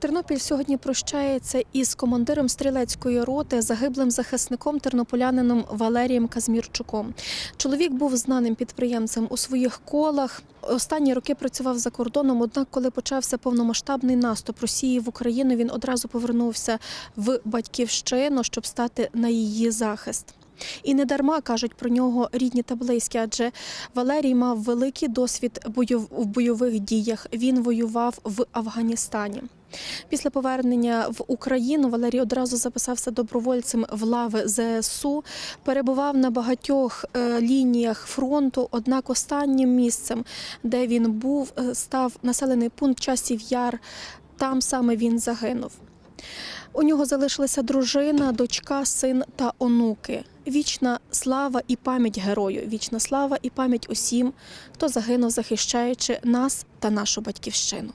Тернопіль сьогодні прощається із командиром стрілецької роти, загиблим захисником тернополянином Валерієм Казмірчуком. Чоловік був знаним підприємцем у своїх колах. Останні роки працював за кордоном. Однак, коли почався повномасштабний наступ Росії в Україну, він одразу повернувся в батьківщину, щоб стати на її захист. І не дарма кажуть про нього рідні та близькі, адже Валерій мав великий досвід в бойових діях. Він воював в Афганістані. Після повернення в Україну Валерій одразу записався добровольцем в лави ЗСУ, перебував на багатьох е, лініях фронту. Однак останнім місцем, де він був, е, став населений пункт часів Яр. Там саме він загинув. У нього залишилася дружина, дочка, син та онуки. Вічна слава і пам'ять герою, вічна слава і пам'ять усім, хто загинув, захищаючи нас та нашу батьківщину.